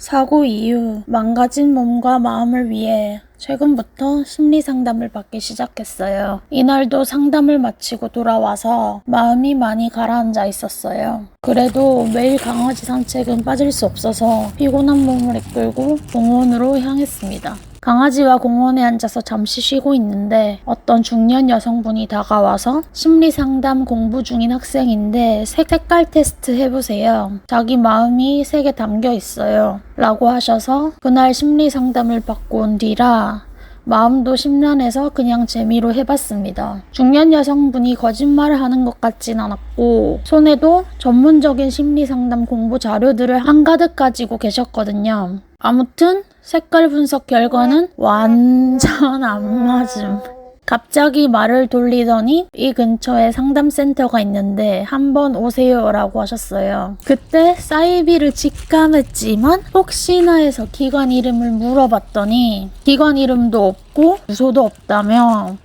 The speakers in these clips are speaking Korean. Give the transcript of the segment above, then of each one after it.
사고 이후 망가진 몸과 마음을 위해 최근부터 심리 상담을 받기 시작했어요. 이날도 상담을 마치고 돌아와서 마음이 많이 가라앉아 있었어요. 그래도 매일 강아지 산책은 빠질 수 없어서 피곤한 몸을 이끌고 공원으로 향했습니다. 강아지와 공원에 앉아서 잠시 쉬고 있는데 어떤 중년 여성분이 다가와서 심리 상담 공부 중인 학생인데 색깔 테스트 해보세요. 자기 마음이 색에 담겨 있어요. 라고 하셔서 그날 심리 상담을 받고 온 뒤라 마음도 심란해서 그냥 재미로 해봤습니다. 중년 여성분이 거짓말을 하는 것 같진 않았고 손에도 전문적인 심리 상담 공부 자료들을 한가득 가지고 계셨거든요. 아무튼 색깔 분석 결과는 완전 안 맞음. 갑자기 말을 돌리더니 이 근처에 상담센터가 있는데 한번 오세요라고 하셨어요. 그때 사이비를 직감했지만 혹시나 해서 기관 이름을 물어봤더니 기관 이름도 없고 주소도 없다며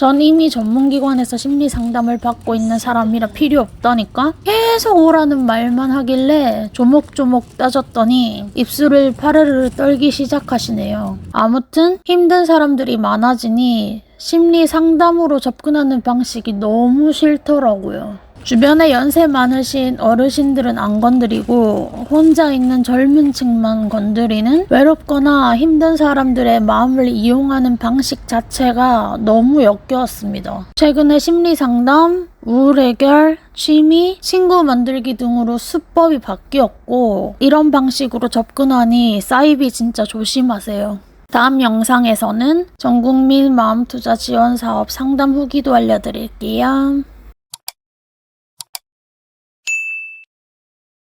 전 이미 전문기관에서 심리 상담을 받고 있는 사람이라 필요 없다니까 계속 오라는 말만 하길래 조목조목 따졌더니 입술을 파르르 떨기 시작하시네요. 아무튼 힘든 사람들이 많아지니 심리 상담으로 접근하는 방식이 너무 싫더라고요. 주변에 연세 많으신 어르신들은 안 건드리고 혼자 있는 젊은 층만 건드리는 외롭거나 힘든 사람들의 마음을 이용하는 방식 자체가 너무 역겨웠습니다. 최근에 심리 상담, 우울 해결, 취미, 친구 만들기 등으로 수법이 바뀌었고 이런 방식으로 접근하니 사이비 진짜 조심하세요. 다음 영상에서는 전국민 마음투자 지원 사업 상담 후기도 알려드릴게요.